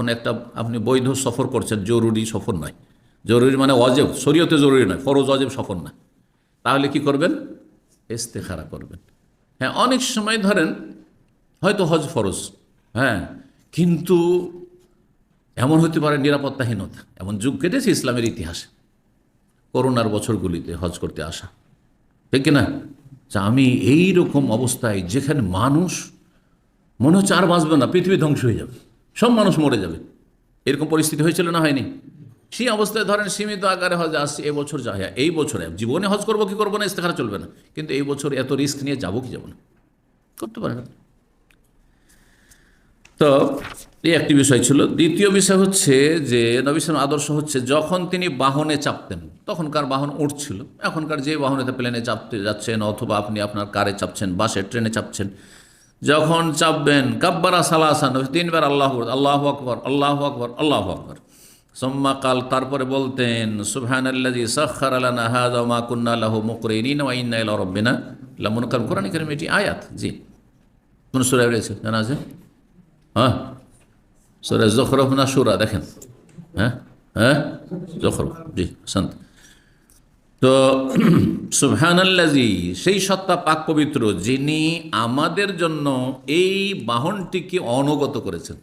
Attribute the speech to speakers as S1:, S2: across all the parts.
S1: কোনো একটা আপনি বৈধ সফর করছেন, জরুরি সফর নয়। জরুরি মানে অজেব শরীয়তে জরুরি নয়, ফরজ অজেব সফর না। তাহলে কি করবেন? ইস্তেখারা করবেন। হ্যাঁ অনেক সময় ধরেন, হয়তো হজ ফরজ হ্যাঁ কিন্তু এমন হতে পারে নিরাপত্তাহীনতা। এমন যুগ কেটেছে ইসলামের ইতিহাসে, করোনার বছরগুলিতে হজ করতে আসা। ঠিক না আমি এই রকম অবস্থায় যেখানে মানুষ, মনে হচ্ছে আর বাঁচবে না, পৃথিবী ধ্বংস হয়ে যাবে। সব মানুষ মরে যাবে। এরকম পরিস্থিতি হয়েছিল না, হয়নি? সেই অবস্থায় ধরেন সীমিত আকারে হজ আসছে এবছর যা হয়। এই বছরে জীবনে হজ করব কি করব না, ইস্তেখারা চলবে না। কিন্তু এই বছর এত রিস্ক নিয়ে যাব কি যাব না? করতে পারে না। তো, এই একটি বিষয় ছিল। দ্বিতীয় বিষয় হচ্ছে যে নবীন আদর্শ হচ্ছে, যখন তিনি বাহনে চাপতেন, তখনকার বাহন উঠছিল। এখনকার যে বাহনেতে প্লেনে চাপতে যাচ্ছেন অথবা আপনি আপনার কারে চাপছেন, বাসে, ট্রেনে চাপছেন যখন চাপবেন, কাব্বারা সালাসান তিনবার আল্লাহ আল্লাহ আকবর আল্লাহ আকবর আল্লাহ আকবর। সোম্মা কাল, তারপরে বলতেন সুবহান আল্লাজি সখর আলানা হাদা মা কুন্না লাহু মুকরিনিন ওয়া ইন্না ইলা রাব্বিনা লামুনকার কোরআন কারীম এটি আয়াত, জি। কোন সূরা রয়েছে? জানা আছে? হ্যাঁ। সূরা জখরফ না সূরা? দেখেন। হ্যাঁ? হ্যাঁ? জখরফ, জি শান্ত তো সুবহানাল্লাজি, সেই সত্তা পাক পবিত্র যিনি আমাদের জন্য এই বাহনটিকে অনগত করেছেন।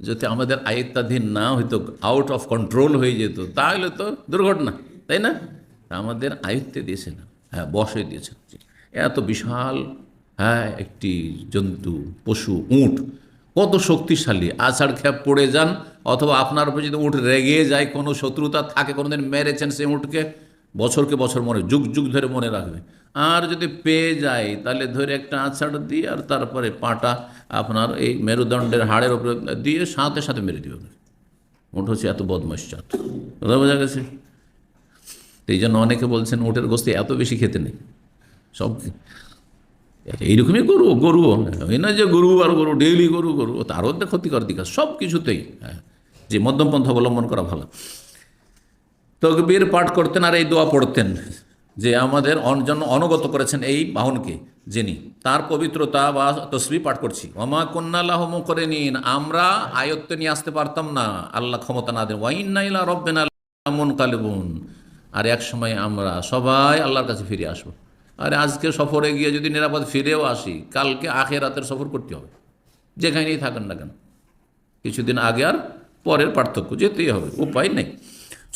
S1: যদি আমাদের আয়ত্তাধীন না হইতো আউট অফ কন্ট্রোল হয়ে যেত, তাহলে তো দুর্ঘটনা, তাই না? আমাদের আয়ত্তে দিয়েছেন হ্যাঁ বসে দিয়েছেন এত বিশাল হ্যাঁ একটি জন্তু, পশু, উঁট, কত শক্তিশালী আষাঢ় খ্যাপ পড়ে যান, অথবা আপনার উপর যদি উঠ রেগে যায়, কোনো শত্রুতা থাকে, কোনোদিন মেরেছেন সেই উঠকে বছরকে বছর মনে, যুগ যুগ ধরে মনে রাখবে। আর যদি পেয়ে যায়, তাহলে ধরে একটা আছাড় দিয়ে আর তারপরে পাটা আপনার এই মেরুদণ্ডের হাড়ের উপরে দিয়ে সাথে সাথে মেরে দিবে। উঠ হচ্ছে এত বদমাস চাট কথা বোঝা গেছে? এই জন্য অনেকে বলছেন, উটের গোস্তি এত বেশি খেতে নেই। সব এইরকমই গরু গরু। এই না যে গরু আর গরু, ডেইলি গরু গরু। তারও ক্ষতিকর দিক সব কিছুতেই হ্যাঁ। যে মধ্যম পন্থা অবলম্বন করা ভালো। তকবীর পাঠ করতেন আর এই দোয়া পড়তেন যে আমাদের জন্য অনগত করেছেন এই বাহনকে যিনি। তার পবিত্রতা বা তসবি পাঠ করছি। অমা কন্যাল্লাহ করে নিন আমরা আয়ত্তে নিয়ে আসতে পারতাম না। আল্লাহ ক্ষমতা না দেন। ওয়াইনাইলা রব্বেন মন কালেবুন আর এক সময় আমরা সবাই আল্লাহর কাছে ফিরে আসব। আর আজকে সফরে গিয়ে যদি নিরাপদ ফিরেও আসি, কালকে আখের রাতের সফর করতে হবে। যেখানেই থাকেন না কেন। কিছুদিন আগে আর পরের পার্থক্য যেতেই হবে। উপায় নেই।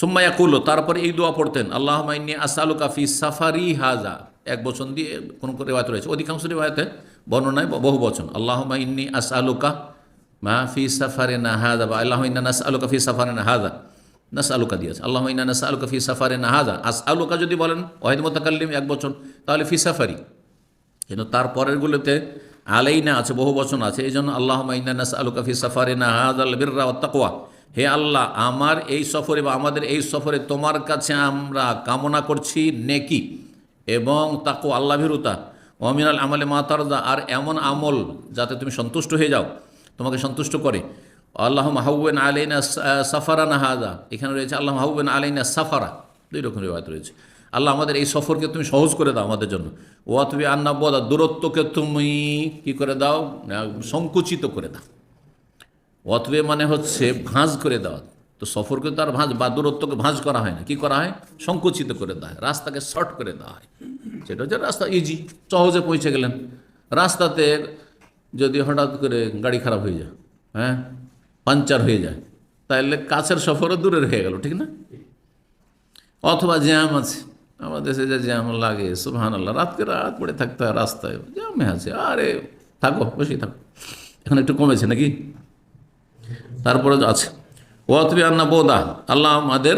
S1: সোম্মাইয়া কুলো তারপরে এই দোয়া পড়তেন আল্লাহ মাইনি আসালু কাফি সাফারি হাজা এক বচন দিয়ে কোন রেওয়ায়ত রয়েছে। অধিকাংশ রেওয়ায়তে বর্ণনায় বহু বচন আল্লাহ মাইনি আসালুকা ফি সাফারে না হাজা বা আল্লাহ নাস আলুকা ফি সাফারে না হাজা নাস আলুকা দিয়েছে আল্লাহ নাস আলুকা ফি সাফারে না হাজা আস আলুকা যদি বলেন, ওয়াহিদ মোতাকাল্লিম, এক বচন, তাহলে ফি সাফারি। কিন্তু তার পরেরগুলোতে আলাইনা আছে, বহু বচন আছে এই জন্য আল্লাহ মাইনাস আলুকা ফি সাফারে না হাজাল বিররা তাকোয়া হে আল্লাহ, আমার এই সফরে বা আমাদের এই সফরে তোমার কাছে আমরা কামনা করছি নেকি এবং তাকো আল্লাহ ভীরুতা অমিনাল আমলে মাতারদা আর এমন আমল যাতে তুমি সন্তুষ্ট হয়ে যাও, তোমাকে সন্তুষ্ট করে। আল্লাহ মাহবেন আলাইনা সাফারা না হাজা এখানে রয়েছে আল্লাহ মাহবেন আলাইনা সাফারা, দুই রকম রেওয়ায়ত রয়েছে। আল্লাহ আমাদের এই সফরকে তুমি সহজ করে দাও আমাদের জন্য। ও তুমি আন্না বদা, দূরত্বকে তুমি কি করে দাও? সংকুচিত করে দাও। অতবে মানে হচ্ছে ভাঁজ করে দেওয়া। তো সফরকে তো আর ভাঁজ, বা দূরত্বকে ভাঁজ করা হয় না। কি করা হয়? সংকুচিত করে দেওয়া হয়। রাস্তাকে শর্ট করে দেওয়া হয়। সেটা হচ্ছে রাস্তা ইজি সহজে পৌঁছে গেলেন। রাস্তাতে যদি হঠাৎ করে গাড়ি খারাপ হয়ে যায় হ্যাঁ? পাঞ্চার হয়ে যায় তাহলে কাছের সফরও দূরে হয়ে গেল, ঠিক না? অথবা জ্যাম আছে। আমাদের দেশে যে জ্যাম লাগে সুবহান আল্লাহ রাতকে রাত পড়ে থাকতে হয় রাস্তায়। জ্যামে আছে। আরে, থাকো বসে থাকো। এখন একটু কমেছে নাকি? তারপরে আছে। ওয়াতবি আন্না বোদা, আল্লাহ আমাদের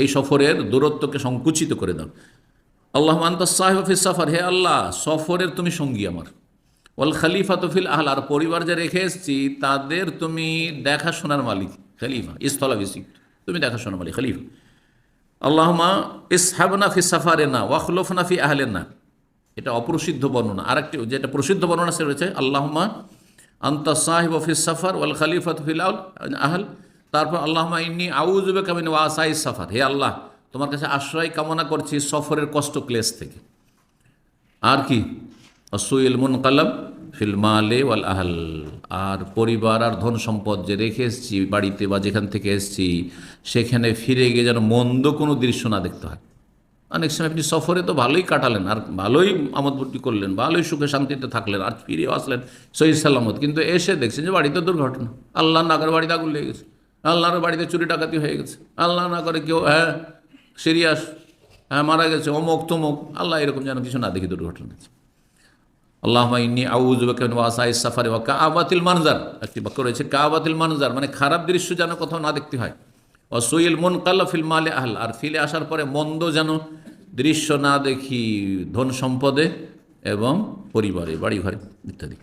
S1: এই সফরের দূরত্বকে সংকুচিত করে দাও আল্লাহ আন্তা সাহেব সফর, হে আল্লাহ, সফরের তুমি সঙ্গী আমার। ওয়াল খালিফা তফিল আহল, আর পরিবার যে রেখে এসেছি, তাদের তুমি দেখাশোনার মালিক, খালিফা স্থলাভিষিক তুমি দেখাশোনার মালিক, খালিফা। আল্লাহমা ইসহাবনা ফি সাফারে না ওয়াখলফনা ফি আহলেন। এটা অপ্রসিদ্ধ বর্ণনা। আরেকটি, যেটা প্রসিদ্ধ বর্ণনা সে রয়েছে আল্লাহমা আন্তা সাহেব অফিস সাফার ওয়াল খালিফাত ফিল আহল। তারপর আল্লাহমা ইন্নি আউজবে কামিন ওয়াসাই সাফার। হে আল্লাহ, তোমার কাছে আশ্রয় কামনা করছি সফরের কষ্ট ক্লেশ থেকে। আর কি? অসুইল মুন কালাম ফিলমালে ওয়াল আহল। আর পরিবার আর ধন সম্পদ যে রেখে এসেছি বাড়িতে বা যেখান থেকে এসেছি, সেখানে ফিরে গিয়ে যেন মন্দ কোনো দৃশ্য না দেখতে হয়। অনেক সময় আপনি সফরে তো ভালোই কাটালেন, আর ভালোই আমোদভর্তি করলেন, ভালোই সুখে শান্তিতে থাকলেন আর ফিরে আসলেন সহি সালামত। কিন্তু এসে দেখছেন যে বাড়িতে দুর্ঘটনা। আল্লাহ না করে বাড়িতে আগুন লেগে গেছে। আল্লাহর বাড়িতে চুরি ডাকাতি হয়ে গেছে। আল্লাহ না করে কেউ হ্যাঁ সিরিয়াস হ্যাঁ মারা গেছে, অমুক তমুক। আল্লাহ এরকম যেন কিছু না দেখি দুর্ঘটনা আল্লাহ ইন্নি আউজুবেকেন ওয়াসাই সাফারি ওয়া কাবাতিল মানজার। একটি বাক্য রয়েছে কাবাতিল মানজার মানে খারাপ দৃশ্য যেন কোথাও না দেখতে হয়। ও সৈল মন কাল্লা ফিল মালে আহল। আর ফিলে আসার পরে মন্দ যেন দৃশ্য না দেখি, ধন সম্পদে এবং পরিবারে বাড়ি ঘরে ইত্যাদি।